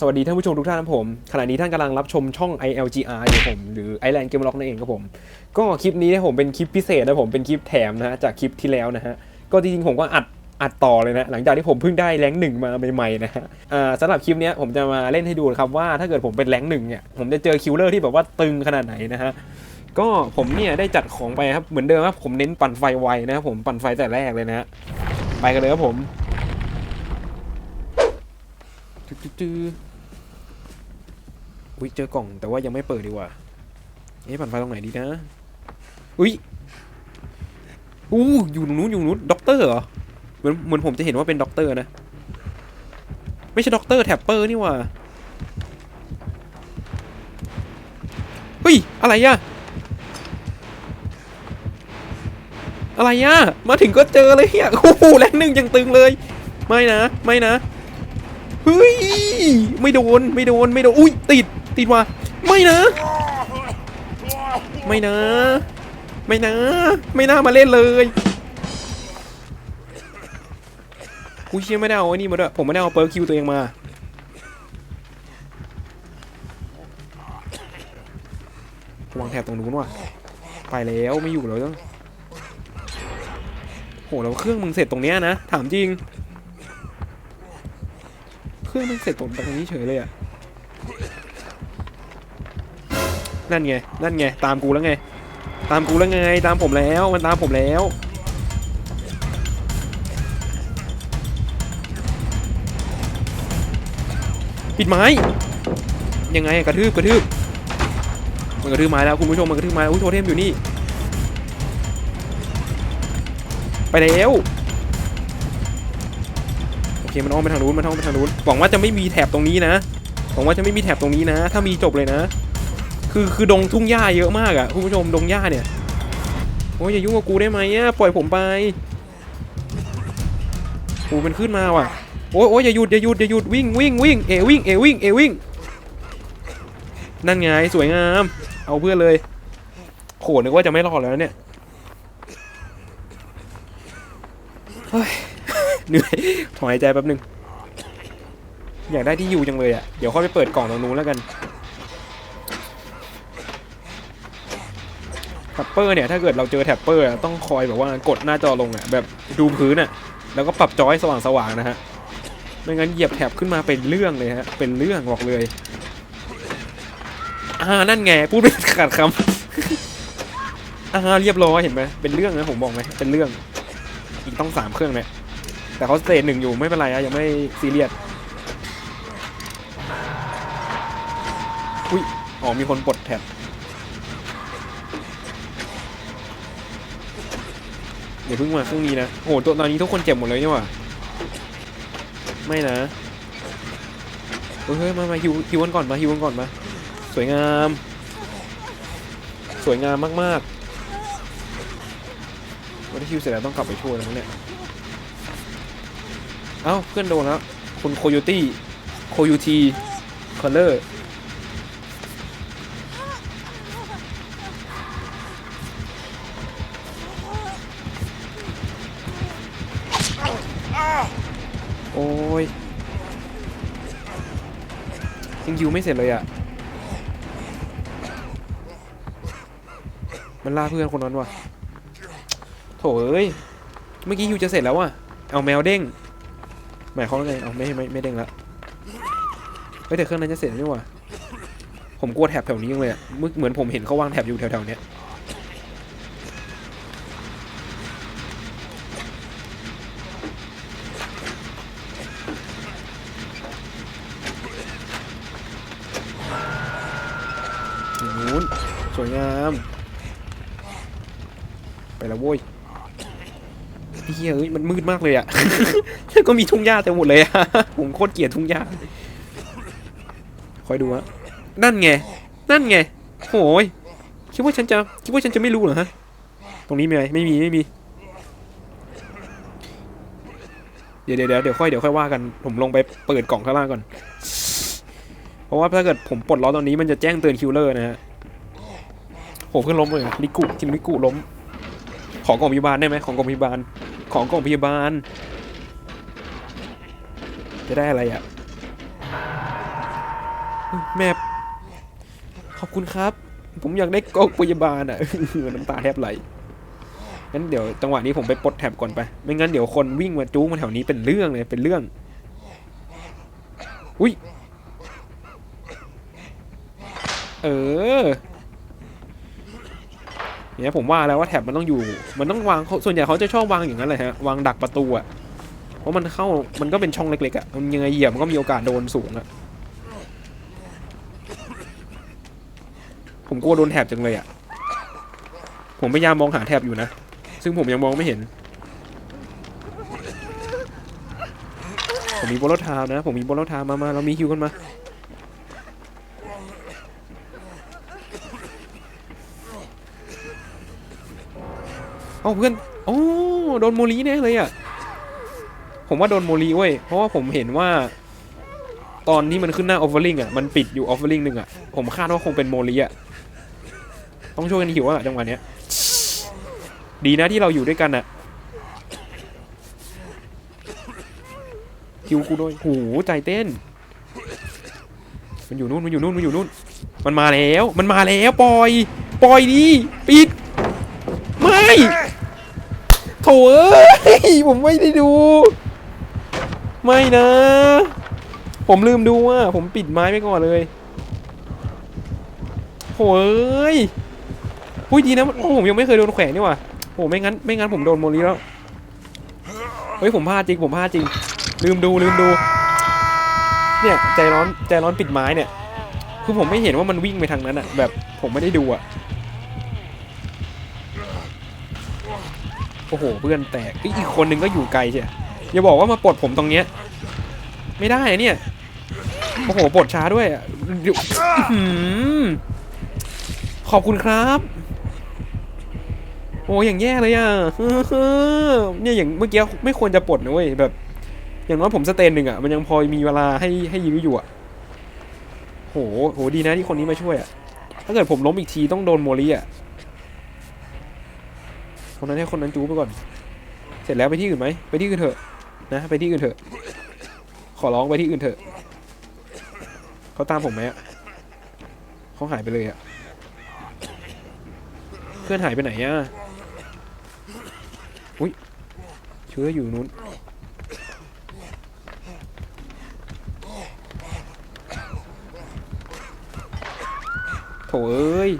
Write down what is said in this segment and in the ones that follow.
สวัสดีท่านผู้ชมทุกท่านครับผม ขณะนี้ท่านกำลังรับชมช่อง ILGR อยู่ผม หรือ Island Game Lock นั่นเองครับผม ก็คลิปนี้นะผมเป็นคลิปพิเศษนะผมเป็นคลิปแถมนะฮะจากคลิปที่แล้วนะฮะ ก็จริงๆผมก็อัดอัดต่อเลยนะ หลังจากที่ผมเพิ่งได้แรงหนึ่งมาใหม่ๆนะฮะสำหรับคลิปเนี้ยผมจะมาเล่นให้ดูครับว่าถ้าเกิดผมเป็นแรงหนึ่งเนี่ยผมจะเจอคิวเลอร์ที่แบบว่าตึงขนาดไหนนะฮะก็ผมเนี่ยได้จัดของไปครับเหมือนเดิมครับผมเน้นปั่นไฟไวนะครับผมปั่นไฟแต่แรกเลยนะฮะไปกันเลยครับผม ตื้อๆๆอุ้ยเจอกล่องแต่ว่ายังไม่เปิดดีกว่าเอ๊ะปั่นไฟตรงไหนดีนะ อุ้ยอู้อยู่ตรงนู้นอยู่ตรงนู้นด็อกเตอร์เหรอ เหมือนเหมือนผมจะเห็นว่าเป็นด็อกเตอร์นะ ไม่ใช่ด็อกเตอร์แท็ปเปอร์นี่ว่าเฮ้ย อะไรอะอะไรอะมาถึงก็เจอเลยเฮียโอ้โหแรงหนึ่งยังตึงเลย ไม่นะ ไม่นะ เฮ้ย ไม่โดน ไม่โดน ไม่โดน อุ้ย ติด ติดว่ะไม่นะ ไม่นะ ไม่นะ ไม่น่ามาเล่นเลยอุ้ยเชี่ยไม่ได้เอาไอ้นี่มาด้วย ผมไม่ได้เอาเปิร์คิวตัวเองมา วางแถบตรงนู้นว่ะ ไปแล้วไม่อยู่แล้วต้องโหแล้วเครื่องมึงเสร็จตรงเนี้ยนะ ถามจริง รื่องมึงเสร็จตรงตรงนี้เฉยเลยอะนั่นไง นั่นไง ตามกูแล้วไง ตามกูแล้วไง ตามผมแล้ว มันตามผมแล้ว ปิดไม้ ยังไงกระทืบกระทืบ มันกระทืบไม้แล้วคุณผู้ชมมันกระทืบไม้อุ้ยโทเทมอยู่นี่ ไปแล้ว เคมันอ้อมไปทางนู้นมันอ้อมไปทางนู้นหวังว่าจะไม่มีแถบตรงนี้นะหวังว่าจะไม่มีแถบตรงนี้นะ ถ้ามีจบเลยนะ คือคือดงทุ่งหญ้าเยอะมากอะคุณผู้ชมดงหญ้าเนี่ยโอ้ยอย่ายุ่งกับกูได้ไหมอะปล่อยผมไปกูเป็นขึ้นมาว่ะโอ้ยโอ้ยอย่าหยุดอย่าหยุดอย่าหยุดวิ่งวิ่งวิ่งเอวิ่งเอวิ่งเอวิ่งนั่นไงสวยงาม เอาเพื่อนเลยโหนึกว่าจะไม่รอดแล้วเนี่ยเหนื่อยถอนหายใจแป๊บนึง อยากได้ที่อยู่จังเลยอะ เดี๋ยวค่อยไปเปิดกล่องตรงนู้นแล้วกันแท็ปเปอร์เนี่ยถ้าเกิดเราเจอแท็ปเปอร์ต้องคอยแบบว่ากดหน้าจอลงอะแบบดูพื้นอะแล้วก็ปรับจอให้สว่างๆนะฮะไม่งั้นเหยียบแท็บขึ้นมาเป็นเรื่องเลยฮะเป็นเรื่องบอกเลยอ่านั่นไงพูดไม่ขาดคำอ่าเรียบร้อยเห็นไหมเป็นเรื่องนะผมบอกไหมเป็นเรื่อง อีกต้องสามเครื่องเนี่ย แต่เขาสเตจหนึ่งอยู่ไม่เป็นไรอะยังไม่ซีเรียสอุ้ยอ๋อมีคนปลดแท็บเดี๋ยวเพิ่งมาเครื่องนี้นะโอ้โหตอนนี้ทุกคนเจ็บหมดเลยนี่หว่าไม่นะเฮ้ยเฮ้ยมามาฮิวฮิวกันก่อนมาฮิวกันก่อนมาสวยงาม สวยงามมากๆวันที่ฮิวเสร็จแล้วต้องกลับไปช่วยแล้วมั้งเนี่ย เอ้าเพื่อนโดนแล้วคุณโคโยตี้โคโยทีคอลเลอร์โอ้ยยังยิวไม่เสร็จเลยอะ่ะ มันล่าเพื่อนคนนั้นว่ะ โถเอ้ย เมื่อกี้ฮิวจะเสร็จแล้วว่ะ เอาแมวเด้ง หมายความว่าไงเอาไม่ไม่ไม่เด้งละเฮ้ยแต่เครื่องนั้นจะเสร็จแล้วนี่หว่าผมกลัวแถบแถวนี้ยังเลยอะมื่อเหมือนผมเห็นเขาวางแถบอยู่แถวๆเนี้ยอย่างนู้นสวยงาม ไปแล้วโว้ย เฮ้ยเอ้ยมันมืดมากเลยอะแล้วก็มีทุ่งหญ้าเต็มหมดเลยอะผมโคตรเกลียดทุ่งหญ้า คอยดูฮะ นั่นไง นั่นไงโอ้ยคิดว่าฉันจะ คิดว่าฉันจะไม่รู้เหรอฮะ ตรงนี้มีไหมไม่มีไม่มี เดี๋ยวเดี๋ยวเดี๋ยวค่อยเดี๋ยวค่อยว่ากัน ผมลงไปเปิดกล่องข้างล่างก่อน เพราะว่าถ้าเกิดผมปลดล็อกตอนนี้มันจะแจ้งเตือนคิวเลอร์นะฮะโหเพื่อนล้มเลยลิกุทินลิกุล้ม ของกองพยาบาลได้ไหมของกองพยาบาล ของกล่องพยาบาล จะได้อะไรอะแม่ขอบคุณครับ ผมอยากได้กล้องพยาบาลอะน้ำตาแทบไหลงั้นเดี๋ยวจังหวะนี้ผมไปปลดแท็บก่อนไป ไม่งั้นเดี๋ยวคนวิ่งมาจู้มาแถวนี้เป็นเรื่องเลยเป็นเรื่อง อุ้ยเออ เนี่ยผมว่าแล้วว่าแท็บมันต้องอยู่ มันต้องวางเขาส่วนใหญ่เขาจะชอบวางอย่างนั้นเลยฮะวางดักประตูอะเพราะมันเข้ามันก็เป็นช่องเล็กๆอะมันยังไงเหยียบมันก็มีโอกาสโดนสูงอะผมกลัวโดนแท็บจังเลยอะผมพยายามมองหาแท็บอยู่นะ ซึ่งผมยังมองไม่เห็น ผมมีโบลทามนะ ผมมีโบลทามมามาเรามีฮิวกันมา เอาเพื่อนโอ้โดนโมลีแน่เลยอะผมว่าโดนโมลีเว้ยเพราะว่าผมเห็นว่า ตอนที่มันขึ้นหน้าออฟเฟอร์ลิงอะมันปิดอยู่ออฟเฟอร์ลิงหนึ่งอะผมคาดว่าคงเป็นโมลีอะต้องช่วยกันหิวอะจังหวะเนี้ยดีนะที่เราอยู่ด้วยกันอะหิวกูด้วยหูใจเต้น มันอยู่นู่นมันอยู่นู่นมันอยู่นู่น มันมาแล้ว มันมาแล้วปล่อย ปล่อยดิปิ เอ้ยผมไม่ได้ดู ไม่นะ ผมลืมดูอะผมปิดไม้ไปก่อนเลยโถเอ้ยพุ้ยดีนะโอ้ผมยังไม่เคยโดนแขวนนี่ว่ะโอ้ไม่งั้นไม่งั้นผมโดนโมลีแล้วเฮ้ยผมพลาดจริงผมพลาดจริง ลืมดูลืมดู เนี่ยใจร้อนใจร้อนปิดไม้เนี่ย คือผมไม่เห็นว่ามันวิ่งไปทางนั้นอะแบบผมไม่ได้ดูอะ อ้โหเพื่อนแตกอีกคนนึงก็อยู่ไกลใช่อย่าบอกว่ามาปลดผมตรงเนี้ย ไม่ได้เนี่ยโอ้โหปลดช้าด้วยอะขอบคุณครับ โอ้อย่างแย่เลยอะเนี่ยอย่างเมื่อกี้ไม่ควรจะปลดนะเว้ยแบบ อย่างน้อยผมสเตนหนึ่งอะมันยังพอมีเวลาให้ให้ยื้ออยู่อะโหโหดีนะที่คนนี้มาช่วยอะถ้าเกิดผมล้มอีกทีต้องโดนโมลีอะ คนนั้นให้คนนั้นจูบไปก่อน เสร็จแล้วไปที่อื่นไหมไปที่อื่นเถอะนะไปที่อื่นเถอะ ขอร้องไปที่อื่นเถอะเขาตามผมไหมอะเขาหายไปเลยอะเพื่อนหายไปไหนอะอุ้ยเชื้ออยู่นู้นโถเอ้ย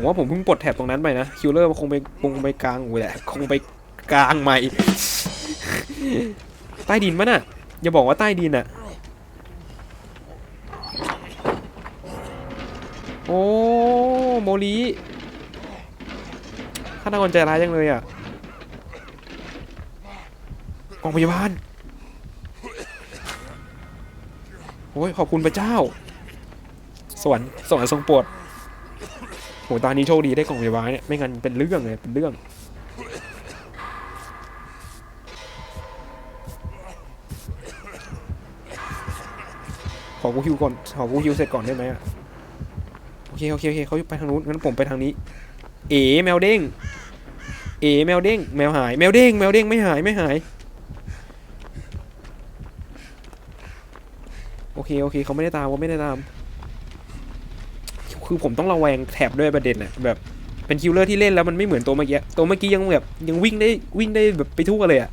ผมว่าผมเพิ่งปลดแถบตรงนั้นไปนะคิวเลอร์คงไปคงไปกลางอูแหละคงไปกลางใหม่ ใต้ดินมั้น่ะ อย่าบอกว่าใต้ดินอะโอ้โมลีฆาตกรใจร้ายจังเลยอะกองพยาบาลโอ้ยขอบคุณพระเจ้าสวรรค์สวรรค์ทรงโปรด โหตอนนี้โชคดีได้กล่องพยาบาลเนี่ย ไม่งั้นเป็นเรื่องเลยเป็นเรื่อง ขอกูฮิวก่อน ขอกูฮิวเสร็จก่อนได้ไหมอะโอเคโอเคโอเคเขาไปทางนู้นงั้นผมไปทางนี้ เอ๋แมวเด้ง เอ๋แมวเด้ง แมวหาย แมวเด้ง แมวเด้งไม่หายไม่หาย โอเคโอเคเขาไม่ได้ตามเขาไม่ได้ตาม คือผมต้องระแวงแถบด้วยประเด็นน่ะแบบเป็นคิลเลอร์ที่เล่นแล้วมันไม่เหมือนตัวเมื่อกี้ตัวเมื่อกี้ยังแบบยังวิ่งได้วิ่งได้แบบไปทั่วเลยอะ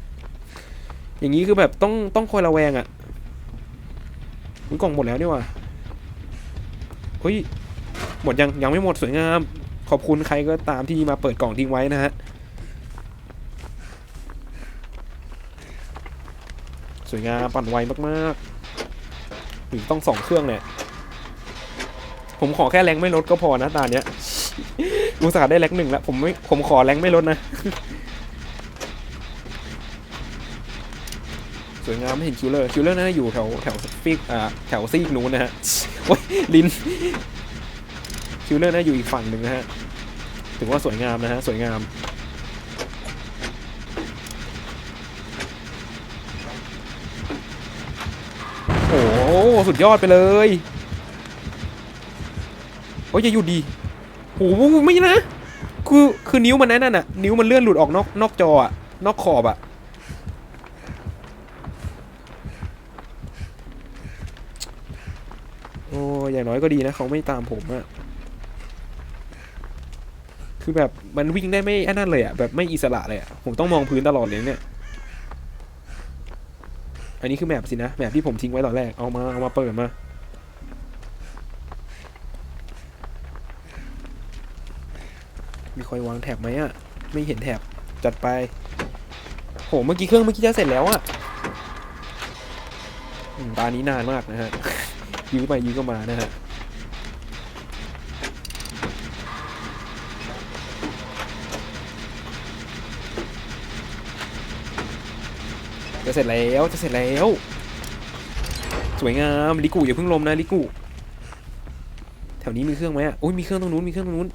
อย่างนี้คือแบบต้องต้องคอยระแวงอะอุ๊ยกล่องหมดแล้วนี่ว่าเฮ้ยหมดยังยังไม่หมดสวยงาม ขอบคุณใครก็ตามที่มาเปิดกล่องทิ้งไว้นะฮะสวยงามปั่นไวมากๆถึงต้องสองเครื่องเนี่ย ผมขอแค่แรงไม่ลดก็พอนะตาเนี้ยอุตส่าห์ได้แรงหนึ่งแล้วผมไม่ผมขอแรงไม่ลดนะ สวยงามไม่เห็นคิวเลอร์คิวเลอร์น่าจะอยู่แถวแถวฟีกอ่าแถวซีกนู้นนะฮะโอ้ยลิ้นคิวเลอร์น่าอยู่อีกฝั่งหนึ่งนะฮะถือว่าสวยงามนะฮะสวยงามโอ้โหสุดยอดไปเลย อ้ยอย่าหยุดดีโอ้โหไม่นะคือคือนิ้วมันนั่นน่ะ นิ้วมันเลื่อนหลุดออกนอกนอกจออะนอกขอบอะโอ้อย่างน้อยก็ดีนะเขาไม่ตามผมอะคือแบบมันวิ่งได้ไม่อันนั้นเลยอะแบบไม่อิสระเลยอะผมต้องมองพื้นตลอดเลยเนี่ย อันนี้คือแมปสินะแมปที่ผมทิ้งไว้ตอนแรกเอามาเอามาเปิดมา คอยวางแถบไหมอะไม่เห็นแถบจัดไป โห เมื่อกี้เครื่องเมื่อกี้จะเสร็จแล้วอะตานี้นานมากนะฮะ ยื้อไปยื้อก็มานะฮะจะเสร็จแล้วจะเสร็จแล้ว สวยงามลิกูอย่าเพิ่งลมนะลิกู แถวนี้มีเครื่องไหมอะโอ้ยมีเครื่องตรงนู้นมีเครื่องตรงนู้น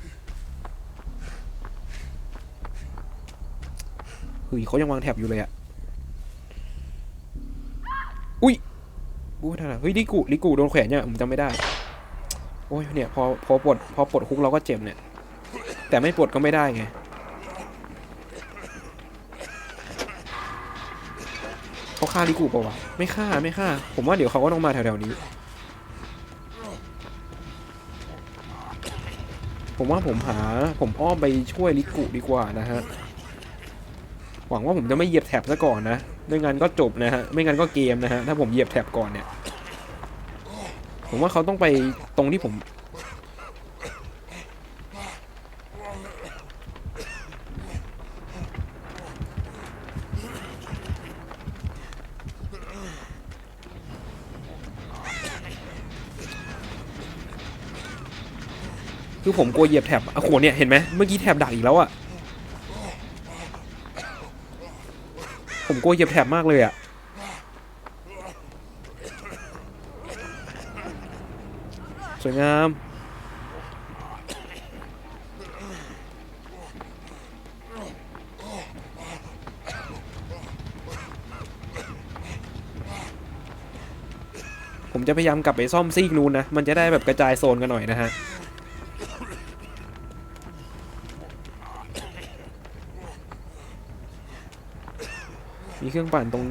เฮ้ยเขายังวางแถบอยู่เลยอะอุ้ยอุ้ยท่านเฮ้ยลิกูลิกูโดนแขวนเนี่ยผมจำไม่ได้ โอ้ยเนี่ยพอพอปลดพอปลดคุกเราก็เจ็บเนี่ย แต่ไม่ปลดก็ไม่ได้ไงเขาฆ่าลิกูเปล่าวะไม่ฆ่าไม่ฆ่า ผมว่าเดี๋ยวเขาก็ต้องมาแถวๆนี้ ผมว่าผมหาผมอ้อมไปช่วยลิกูดีกว่านะฮะ หวังว่าผมจะไม่เหยียบแท็บซะก่อนนะไม่งั้นก็จบนะฮะ ไม่งั้นก็เกมนะฮะ ถ้าผมเหยียบแท็บก่อนเนี่ย ผมว่าเขาต้องไปตรงที่ผม คือผมกลัวเหยียบแท็บอะโหเนี่ย เห็นไหมเมื่อกี้แท็บดักอีกแล้วอะ ผม กลัวเหยียบแท็บมากเลยอะสวยงาม ผมจะพยายามกลับไปซ่อมซีกนู้นนะ มันจะได้แบบกระจายโซนกันหน่อยนะฮะ เครื่องปั่นตรง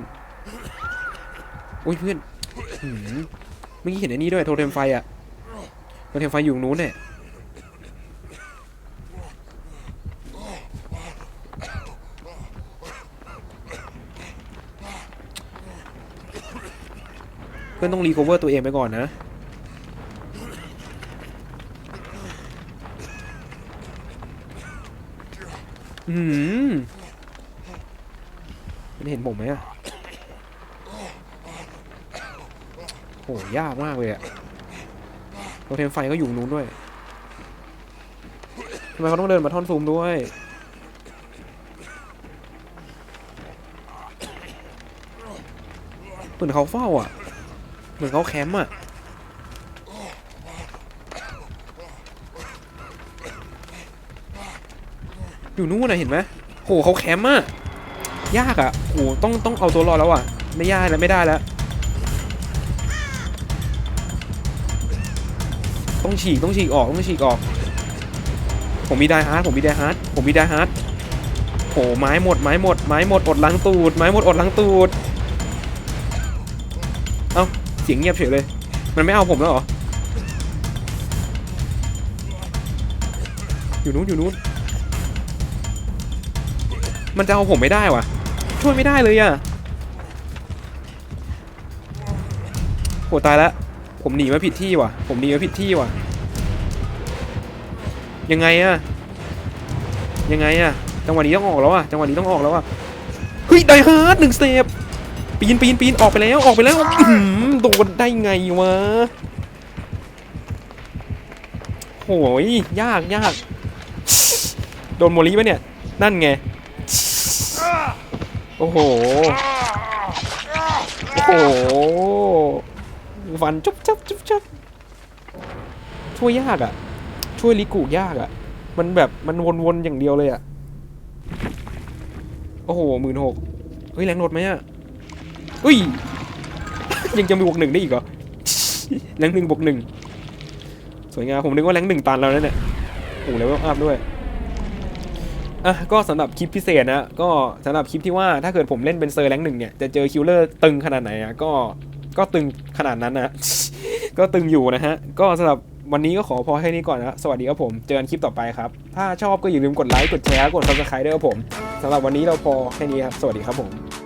อุ้ยเพื่อนเมื่อกี้เห็นไอ้นี่ด้วยโทเทมไฟอะโทเทมไฟอยู่ตรงนู้นเนี่ยเพื่อนต้องรีคอเวอร์ตัวเองไปก่อนนะอืม เห็นผมไหมอะโหยากมากเลยอะโรเทมไฟก็อยู่นู้นด้วยทำไมเขาต้องเดินมาท่อนซูมด้วยเหมือนเขาเฝ้าอะ เหมือนเขาแคมป์อะอยู่นู้นนะเห็นไหมโหเขาแคมป์อะ ยากอะโหต้องต้องเอาตัวรอดแล้วอะ ไม่ยากแล้วไม่ได้แล้ว ต้องฉีกต้องฉีกออกต้องฉีกออก ผมมีไดฮาร์ดผมมีไดฮาร์ดผมมีไดฮาร์ดโหไม้หมดไม้หมดไม้หมดอดล้างตูดไม้หมดอดล้างตูด เอ้าเสียงเงียบเฉยเลย มันไม่เอาผมแล้วเหรอ อยู่นู้นอยู่นู้นมันจะเอาผมไม่ได้วะ ช่วยไม่ได้เลยอะโหตายแล้วผมหนีมาผิดที่ว่ะ ผมหนีมาผิดที่ว่ะ ยังไงอะยังไงอะจังหวะนี้ต้องออกแล้วอะจังหวะนี้ต้องออกแล้วอะเฮ้ยไดฮาร์ดหนึ่งสเตปปีนปีนปีนออกไปแล้ว ออกไปแล้วอื้อหือโดนได้ไงวะโหยยากยาก โดนโมลีปะเนี่ย นั่นไง โอ้โห โอ้โหฟันจุ๊บจับจุ๊บจับช่วยยากอะ่ะ ช่วยลิกูยากอะ่ะ มันแบบมันวนๆอย่างเดียวเลยอะ่ะ โอ้โหหมื่นหกเฮ้ยแรงลดไหมอะ่ะอุ้ย ยังจะมีบวกหนึ่งได้อีกเหรอแรงหนึ่งบวกหนึ่งสวยงามผมนึกว่าแรงหนึ่งตันแล้วนะเนี่ยโอ้โหแล้วอัพด้วย อะก็สำหรับคลิปพิเศษนะก็สำหรับคลิปที่ว่าถ้าเกิดผมเล่นเป็นเซอร์แรงหนึ่งเนี่ยจะเจอคิลเลอร์ตึงขนาดไหนอะก็ก็ตึงขนาดนั้นนะก็ตึงอยู่นะฮะ ก็สำหรับวันนี้ก็ขอพอแค่นี้ก่อนนะสวัสดีครับผม เจอกันคลิปต่อไปครับ ถ้าชอบก็อย่าลืมกดไลค์กดแชร์กดซับสไครต์ด้วยครับผมสำหรับวันนี้เราพอแค่นี้ครับ สวัสดีครับผม